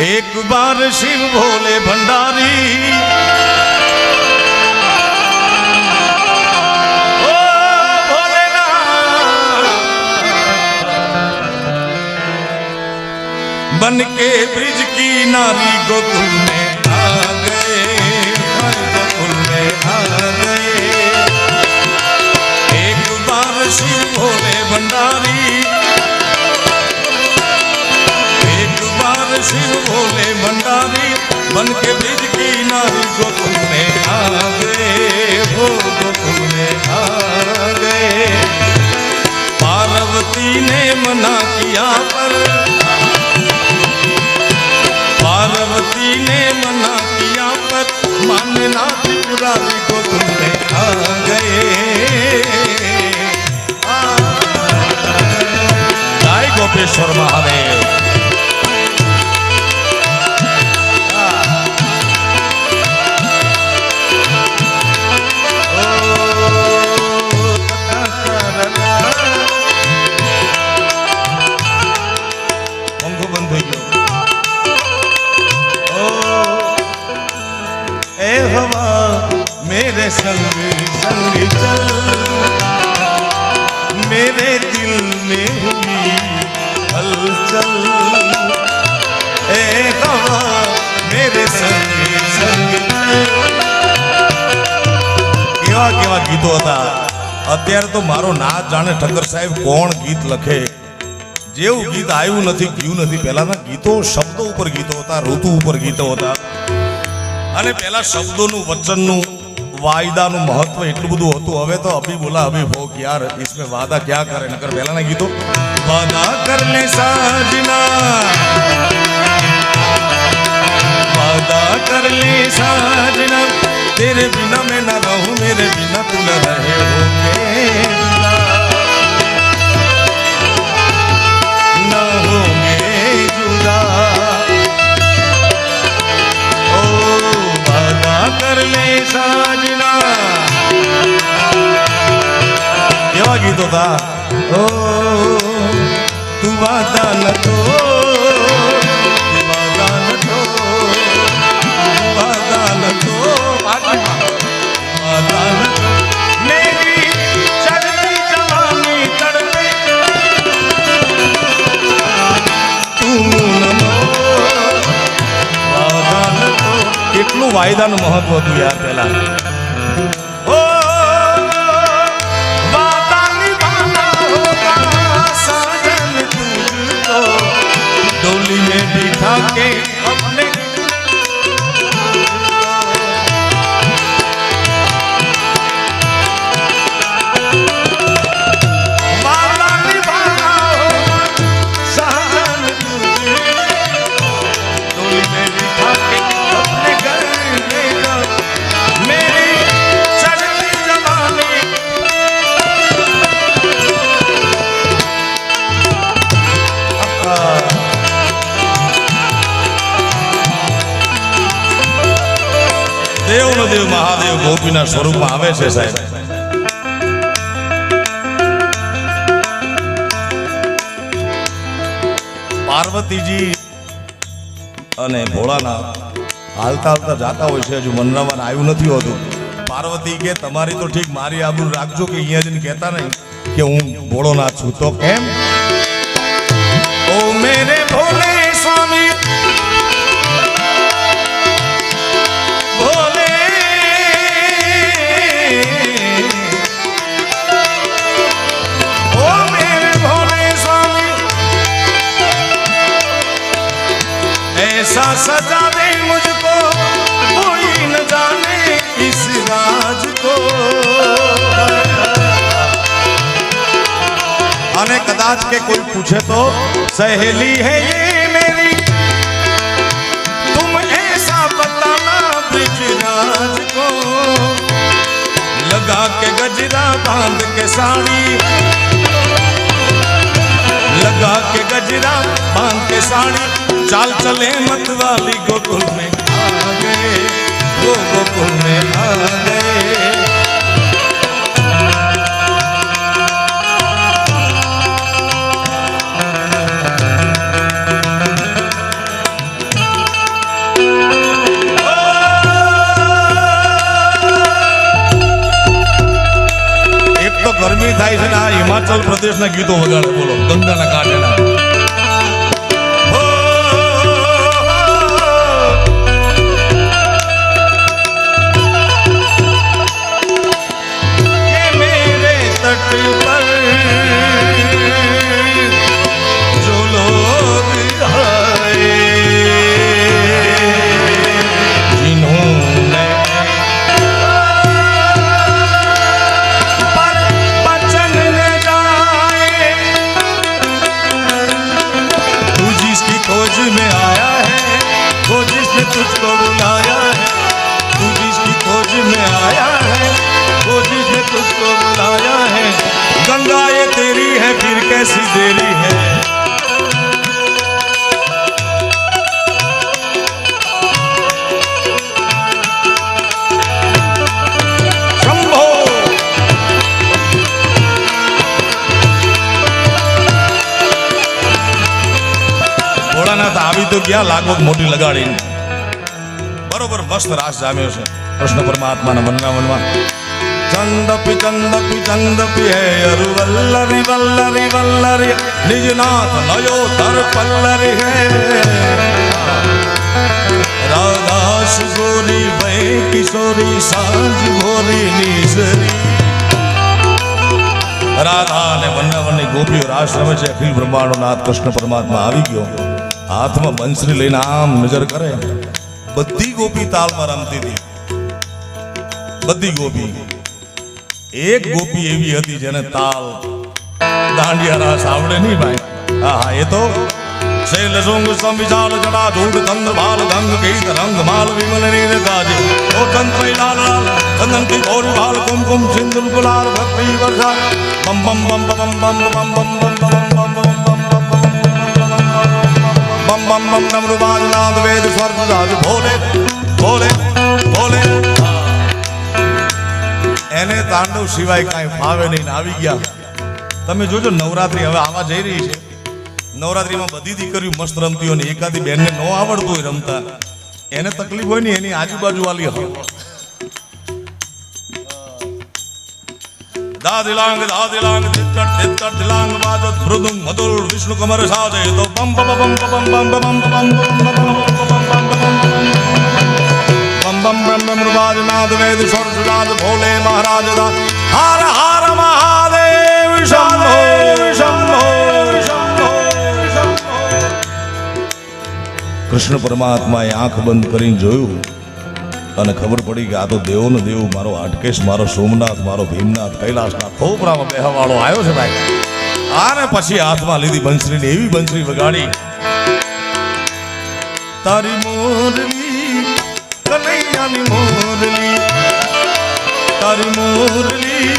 एक बार शिव भोले भंडारी ओ भोलेनाथ बन के ब्रिज की नारी गोकुल में आ गए हाय गोकुल में आ गए एक बार शिव શિવ બોલે, ભંડારી મન કે બીજ કી નારી ગોકુલ મે આ ગયે હો ગોકુલ મે આ ગયે પાર્વતી ને મના કિયા પર પાર્વતી ને મના કિયા પર માનના ત્રિપુરારી ગોકુલ મે આ ગયે ગોપેશ્વર મહાદેવ. અત્યારે તો મારો ના જાણે ઠક્કર સાહેબ કોણ ગીત લખે? જેવું ગીત આવ્યું નથી, ગયું નથી. પહેલાના ગીતો શબ્દો ઉપર ગીતો હતા, ઋતુ ઉપર ગીતો હતા. અને પહેલા શબ્દોનું, વચનનું, વાયદાનું મહત્વ એટલું બધું હતું. હવે તો અભી બોલા, અભી ભોગ યાર ઇસમે વાદા ક્યાં કરે? નકર પહેલાના ગીતો? વાદા કર સાજના. વાદા કર સાજના. તેરે બિના મેં ના રહું, મેરે બિના તું ના રહે હો. સાજના કેવા ગીતો હતા ઓ તું વાદા નતો વાયદાનું મહત્વ હતું યાર પેલા ગોપીના સ્વરૂપમાં આવે છે, સાહેબ. પાર્વતીજી અને ભોળાના હાલતા હાલતા જાતા હોય છે, હજુ મનરામાં આવ્યું નથી હોતું. પાર્વતી કે, તમારી તો ઠીક, મારી આબરૂ રાખજો કે અહીંયા જઈને કહેતા નહીં કે હું ભોળોનાથ છું. તો કેમ? ઓ, મેરે ભોલે સ્વામી ऐसा सजा दे मुझको, कोई न जाने इस राज को। अने कदाच के कोई पूछे तो सहेली है ये मेरी। तुम ऐसा बताना ब्रिजराज को। लगा के गजरा बाँध के साड़ी। लगा के गजरा बाँध के साड़ी। चाल चले मतवाली गोकुल में आ गए, वो गोकुल में आ गए। तो गर्मी थाई से ना, हिमाचल प्रदेश ना गीतों वगैरह बोलो, गंगा ना काटे લગાડીને. બરોબર મસ્ત રાસ જામ્યો છે. કૃષ્ણ પરમાત્માના મનના મનમાં. ચંદપી ચંદપી ચંદપી, હે અરુ વલ્લરી વલ્લરી વલ્લરી. નિજનાથ નયો તર પલ્લરી, હે. રાધાસ ગોરી વૈ કિશોરી સાંજ ભોરી નીસરી. રાધા અને વનરાવનની ગોપીઓ રાસ રમે છે. અખિલ બ્રહ્માંડો નાથ કૃષ્ણ પરમાત્મા આવી ગયો. હાથમાં બંસરી લઈને આમ નજર કરે બધી ગોપી તાલમાં રમતી હતી બધી ગોપી એક ગોપી એવી હતી જેને તાલ દાંડિયા રાસ આવડે નહીં ભાઈ હા હા એ તો શૈલ શૃંગ સંવિશાલ જડા ઝૂડ ધંધ ભાલ ગંગ ગીત રંગ માલ વિમલ નીર ગાજે ઓ કંતરી લાલ લાલ કંદન કી ઓર બાલ કુમકુમ સિંદુર ગુલાલ ભક્તિ વર્ષા બમ બમ બમ બમ બમ બમ બમ બમ મમ મમ નમૃવાદ નાદ વેદ સ્વર્ગદાદ ભોલે ભોલે ભોલે એને તાંડવ સિવાય કાંઈ ફાવે નહીં આવી ગયા. તમે જોજો નવરાત્રી હવે આવા જઈ રહી છે. નવરાત્રીમાં બધી દીકરીઓ મસ્ત રમતી હોય ને એકાદી બેનને ન આવડતું હોય રમતા. એને તકલીફ હોય ને એની આજુબાજુ વાલી હોય દાદિલાંગ દાદિલાંગ દિત્કટ દિત્કટ દિલાંગ વાજત મૃદુંગ મધુર વિષ્ણુ કમર સાજે તો બમ બમ બમ બમ બમ બમ બમ બમ બમ બમ બ્રહ્મ મૃવાજનાદ વેદ સ્વરસુનાદ ભોલે મહારાજ દા હાર હાર મહાદેવ શંભો શંભો શંભો શંભો કૃષ્ણ પરમાત્માએ આંખ બંધ કરીને જોયું અને ખબર પડી કે આ તો દેવોનો દેવ, મારો હાટકેશ, મારો સોમનાથ, મારો ભીમનાથ કૈલાસનાથ ખોપરામાં બેહવાળો આવ્યો છે ભાઈ. આને પછી હાથમાં લીધી બંસરીને એવી બંસરી વગાડી. તારી મોરલી, કનૈયાની મોરલી, તારી મોરલી,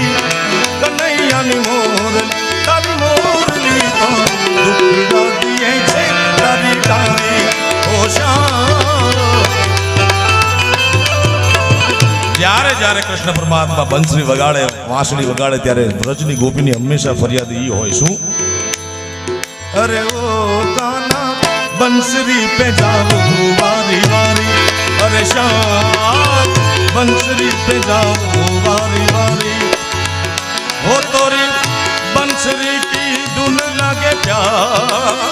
કનૈયાની મોરલી, તારી મોરલી તો દુખડા દીએ છે તારી તારી, ઓ જ્યારે જ્યારે કૃષ્ણ પરમાત્મા બંસરી વગાડે વાંસળી વગાડે, ત્યારે વ્રજની ગોપીની હંમેશા ફરિયાદ એ હોય, શું? અરે ઓ કાના, બંસરી પે જાઉં વારી વારી. અરે શામ બંસરી પે જાઉં વારી વારી. હો તોરી, બંસરી કી ધૂન લાગે પ્યાર.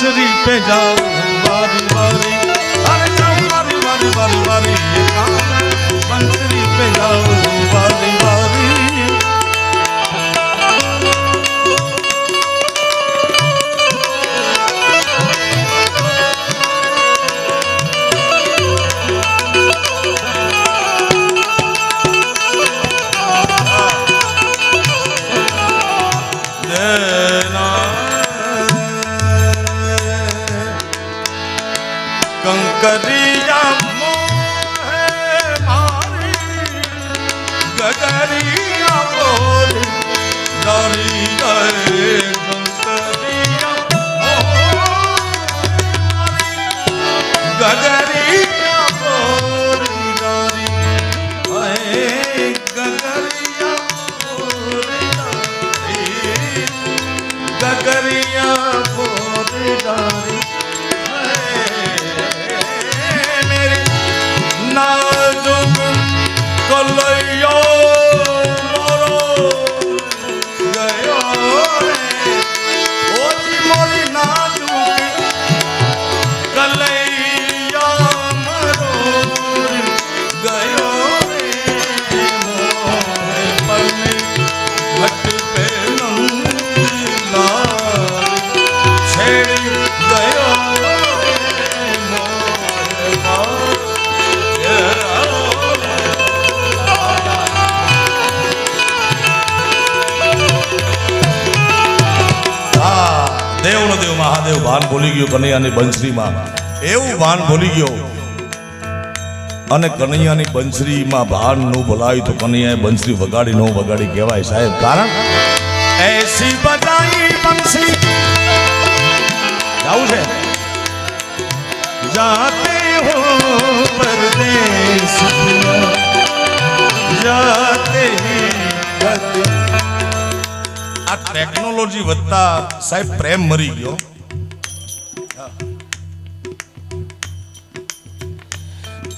શ્રી પે મહાદેવ ભાન ભૂલી ગયો કનૈયાની બંસરીમાં એવું ભાન ભૂલી ગયો. અને કનૈયાની બંસરીમાં ભાનનું ભલાયું તો કનૈયાએ બંસરી વગાડી નો વગાડી કહેવાય સાહેબ. કારણ? એસી બતાઈ બંસરી જાવું છે? જાતે હો પરદેશ. જાતે આ ટેકનોલોજી વધતા સાહેબ પ્રેમ મરી ગયો.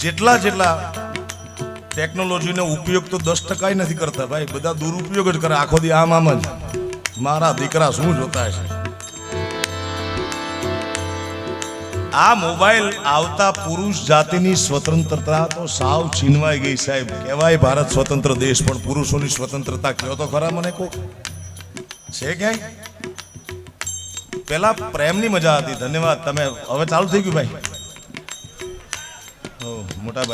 જેટલા જેટલા ટેકનોલોજીનો ઉપયોગ તો દસ ટકા નથી કરતા ભાઈ. બધા દુરુપયોગ જ કરે. આખો દી આમ આમ જ. મારા દીકરા શું જોતા છે આ મોબાઈલ આવતા પુરુષ જાતિની સ્વતંત્રતા તો સાવ છીનવાઈ ગઈ સાહેબ. કહેવાય ભારત સ્વતંત્ર દેશ, પણ પુરુષોની સ્વતંત્રતા કયો તો ખરા મને કો છે ક્યાંય? પેલા પ્રેમની મજા હતી. ધન્યવાદ. તમે હવે ચાલુ થઈ ગયું ભાઈ. ઓ મોટા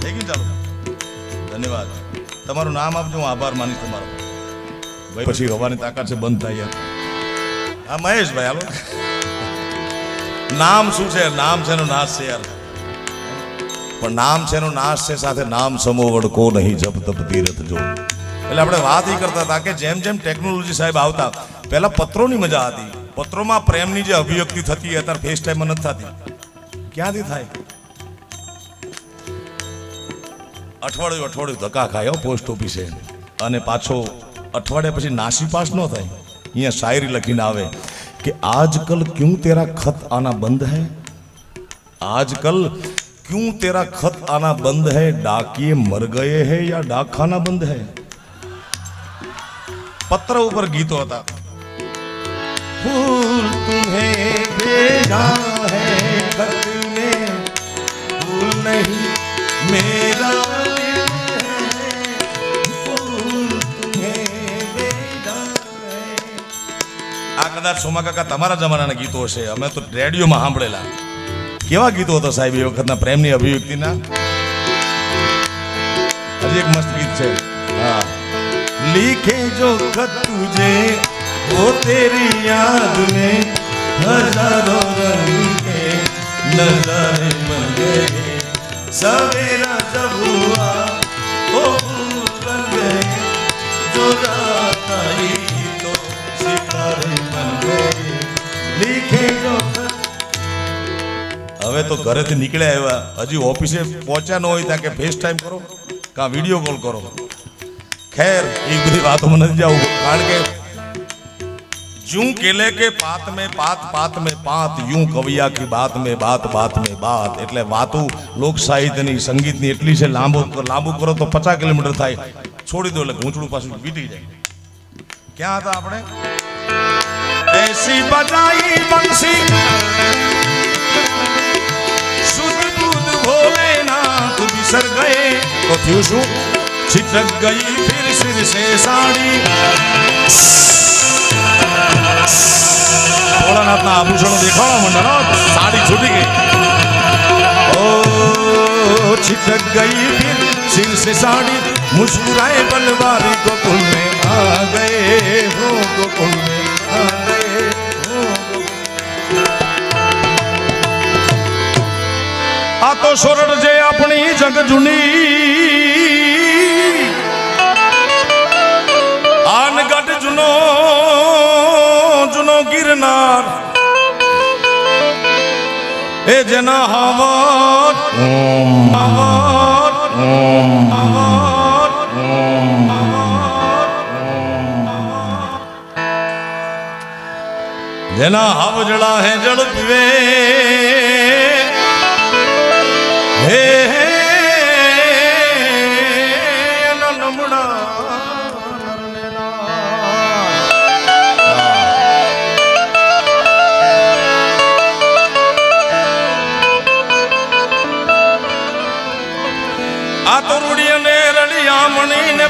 થઈ ગયું ચાલો ધન્યવાદ. તમારું નામ આપજો હું આભાર માનીશ તમારો. ભાઈ પછી હવાની તાકાત છે બંધ થાય યાર હા મહેશભાઈ હાલો. નામ શું છે? નામ છે એનો નાશ છે યાર. પણ નામ છે એનો નાશ છે સાથે નામ સમો વડકો નહીં જપ તપ તીરથ જો. એટલે આપણે વાત એ કરતા હતા કે જેમ જેમ ટેકનોલોજી સાહેબ આવતા પહેલા પત્રોની મજા હતી. પત્રોમાં પ્રેમની જે અભિવ્યક્તિ થતી અત્યારે ફેસ ટાઈમમાં નથી થતી ક્યાંથી થાય અઠવાડિયું અઠવાડિયું ધક્કા ખાય હો પોસ્ટ ઓફિસે અને પાછો અઠવાડિયા પછી નાસી પાસ ન થાય અહીંયા શાયરી લખીને આવે કે આજકલ ક્યું તેરા ખત આના બંધ હૈ आजकल क्यों तेरा खत आना बंद है डाकिए मर गए हैं या डाकखाना બંધ है પત્ર ઉપર ગીતો હતા फूल तुम्हें भेजा है खत में फूल नहीं मेरा फूल तुम्हें भेजा है આ કદાચ સોમા કાકા તમારા જમાનાના ગીતો હશે અમે તો રેડિયોમાં સાંભળેલા કેવા ગીતો હતા સાહેબ એ વખતના પ્રેમની અભિવ્યક્તિના હજી એક મસ્ત ગીત છે હા લીખે જો ખત તુજે वो तेरी याद में हजारों रंग के नजारे बन गए सवेरा जब हुआ तो फूल बन गए जो रात आई तो सितारे बन गए लिखे जो खत હવે તો ઘરેથી નીકળ્યા એવા હજી ઓફિસે પહોંચ્યા ન હોય ત્યાં કે ફેસ ટાઈમ કરો કાં વિડીયો કોલ કરો ખેર એ બધી વાતોમાં નથી જવું કારણ કે જूं केले के पात में पात पात में पात यूं कविया की बात में बात बात में बात એટલે વાતો લોક સાહિત્યની સંગીતની એટલી છે લાંબો લાંબુ કરો તો પચાસ કિલોમીટર થાય છોડી દો એટલે ઘૂંચડું પાછું વીટી જાય ક્યાં હતા આપણે એસી બજાઈ બંસી શુદ્ધ દૂધ ભોલેનાથ બિસર ગયે તો થયું શું छिटक गई फिर सिर से साड़ी ભોળાનાથના આભૂષણો દેખાવા માંડ્યા હો. સાડી છૂટી ગઈ ओ छिटक गई फिर सिर से साड़ी मुस्कुराए बलवारी गोकुल में आ गए हो गोकुल में आ गए हो આ તો સોરઠ જે આપણી જગ જૂની ગિરનાર એ જેના હાવત હાવત જેના હાવજળા હે જળ પીવે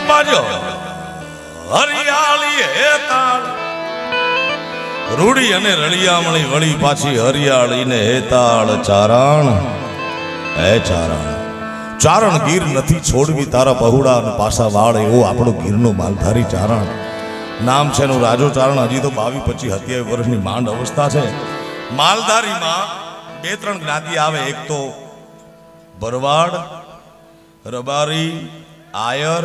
રળિયામણી હરિયાળી હે તાળ. રૂડી અને રળિયામણી વળી પાછી હરિયાળી ને હેતાળ ચારણ. હે ચારણ. ચારણ ગીર નથી છોડવી તારા પહુડા અને પાસા વાળ, એવો આપણો ગીરનો માલધારી ચારણ. નામ છે એનું રાજો ચારણ. હજી તો બાવી પચીસ સત્યાવીસ વર્ષની માંડ અવસ્થા છે. માલધારીમાં બે ત્રણ જ્ઞાતિ આવે. એક તો ભરવાડ, રબારી, આયર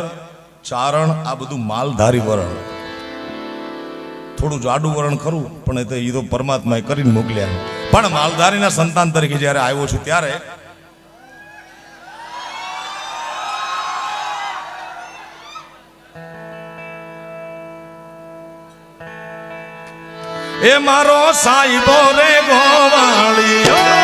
ચારણ આ બધું માલધારી વરણ. થોડું જાડું વરણ ખરું, પણ એ તો એ તો પરમાત્માએ કરીને મોકલ્યા પણ માલધારીના સંતાન તરીકે જ્યારે આવ્યો છું ત્યારે એ મારો સાઈબો રે ગોવાળિયો.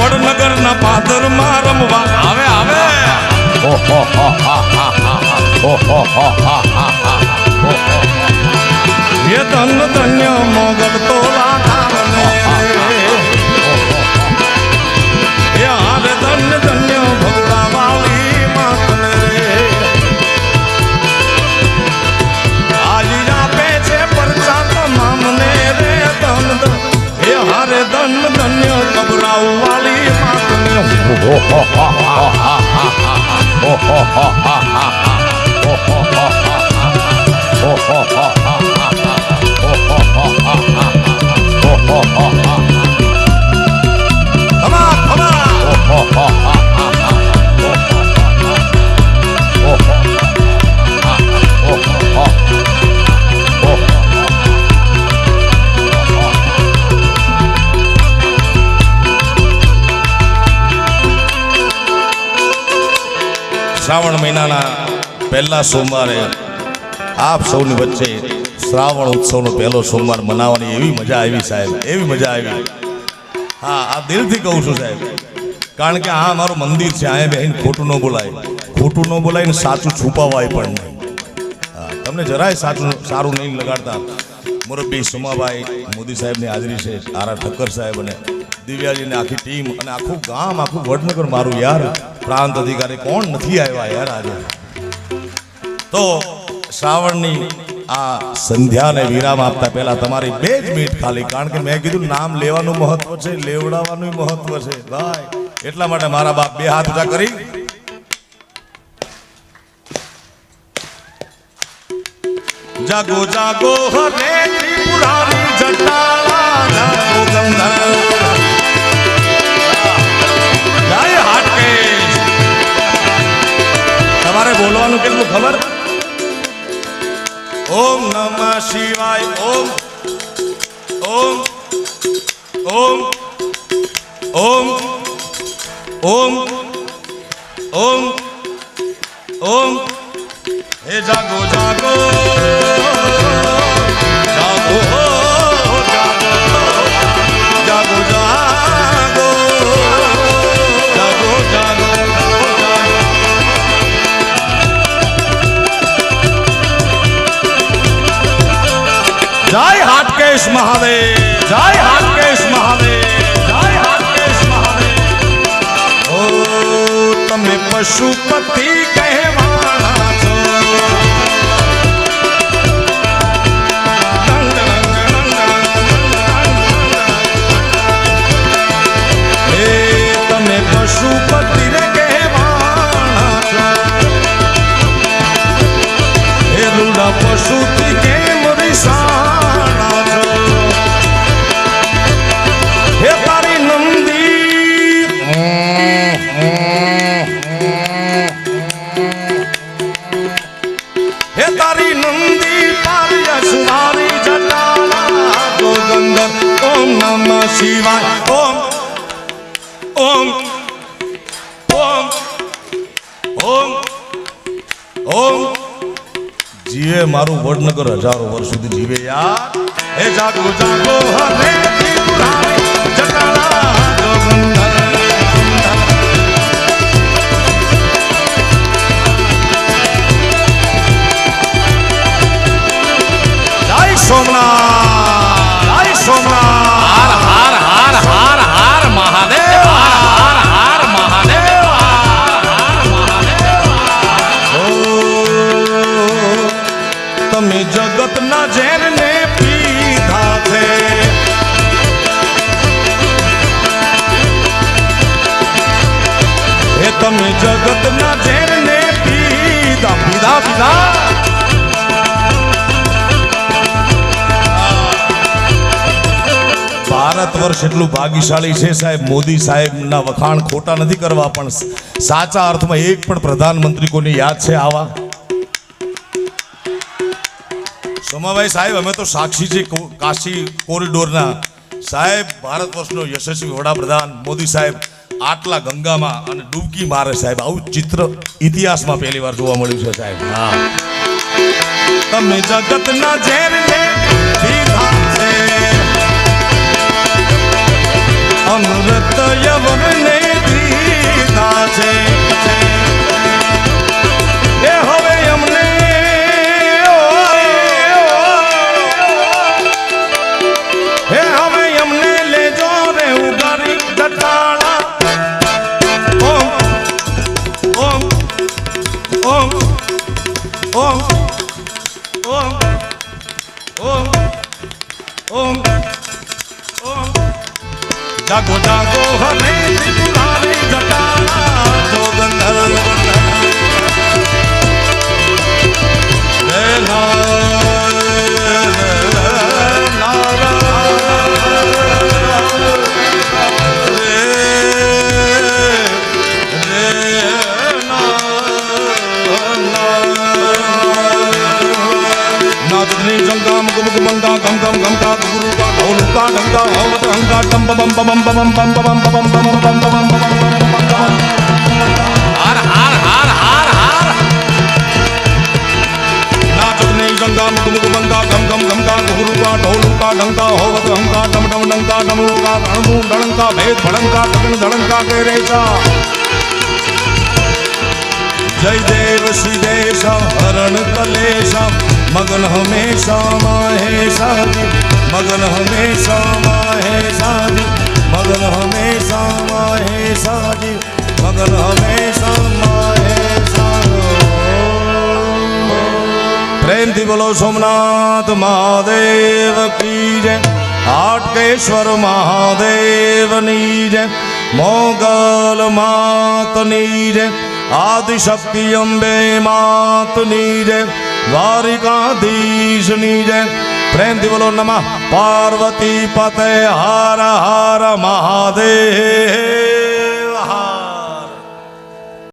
વડનગર ના પાદરમાં રમવા આવે આવે. એ ધન ધન્ય મોગલ તો ધામને Não. પહેલા સોમવારે આપ સૌની વચ્ચે શ્રાવણ ઉત્સવનો પહેલો સોમવાર મનાવવાની એવી મજા આવી સાહેબ, એવી મજા આવી. હા, આ દિલથી કહું છું સાહેબ, કારણ કે આ મારું મંદિર છે, અહીંયા બેહીને ખોટું ન બોલાય. ખોટું ન બોલાય ને સાચું છુપાવાય પણ નહીં. તમને જરાય સાચું, સારું નહીં લગાડતા. મોરબી સુમાભાઈ મોદી સાહેબની હાજરી છે આરા ઠક્કર સાહેબ અને દિવ્યાજીની આખી ટીમ અને આખું ગામ, આખું વડનગર મારું યાર. પ્રાંત અધિકારી કોણ નથી આવ્યા યાર આજે? તો શ્રાવણની આ સંધ્યાને વિરામ આપતા પહેલા તમારી બે જ મિનિટ ખાલી, કારણ કે મેં કીધું નામ લેવાનું મહત્વ છે, લેવડાવવાનું મહત્વ છે. ભાઈ, એટલા માટે મારા બાપ બે હાથ ઊંચા કરી. જાગો જાગો, હરે ત્રિપુરારી જટાલા, જાગો ગંધર્વ. તમારે બોલવાનું કેટલું ખબર? ઓમ નમઃ શિવાય ઓમ ઓમ ઓમ ઓમ ઓમ ઓમ ઓમ. હે જાગો જાગો. હાટકેશ મહાદેવ. જય હાટકેશ મહાદેવ. જય હાટકેશ મહાદેવ. ઓ તમે પશુપતિ શિવાય ઓમ ઓમ ઓમ ઓમ ઓમ જીવે મારું વડનગર હજારો વર્ષ સુધી જીવે યાર. એ જાગો જાગો હરે ત્રિપુરારી ભારત વર્ષ એટલું ભાગ્યશાળી છે સાહેબ. મોદી સાહેબના વખાણ ખોટા નથી કરવા, પણ સાચા અર્થમાં એક પણ પ્રધાનમંત્રી કોને યાદ છે આવા? સોમાભાઈ સાહેબ, અમે તો સાક્ષી છે કાશી કોરિડોરના. સાહેબ, ભારત વર્ષનો યશસ્વી વડાપ્રધાન મોદી સાહેબ આટલા ગંગામાં અને ડૂબકી મારે સાહેબ. આવું ચિત્ર ઇતિહાસમાં પહેલી વાર જોવા મળ્યું છે સાહેબ. હા. તમે જગતના ઝેરને અમૃત યવનને દીધા છે. Over गुरु का ढोलू का डंका हो हंका, डम डम, डंका डमू का रणबूम डड़ंका भेद, भड़ंका टकन धड़ंका के रेसा जय देव, श्री श्रीदेश हरण कलेश, मगन हमेशा महेशा मगन हमेशा महेशा मगन हमेशा महेशा मगन हमेशा પ્રેમથી બોલો સોમનાથ મહાદેવ કી જય. હાટકેશ્વર મહાદેવની જય. મોગલ માતની જય. આદિશક્તિ અંબે માતની જય. દ્વારિકાધીશની જય. પ્રેમથી બોલો નમઃ. પાર્વતી પતે હાર હાર મહાદેવ.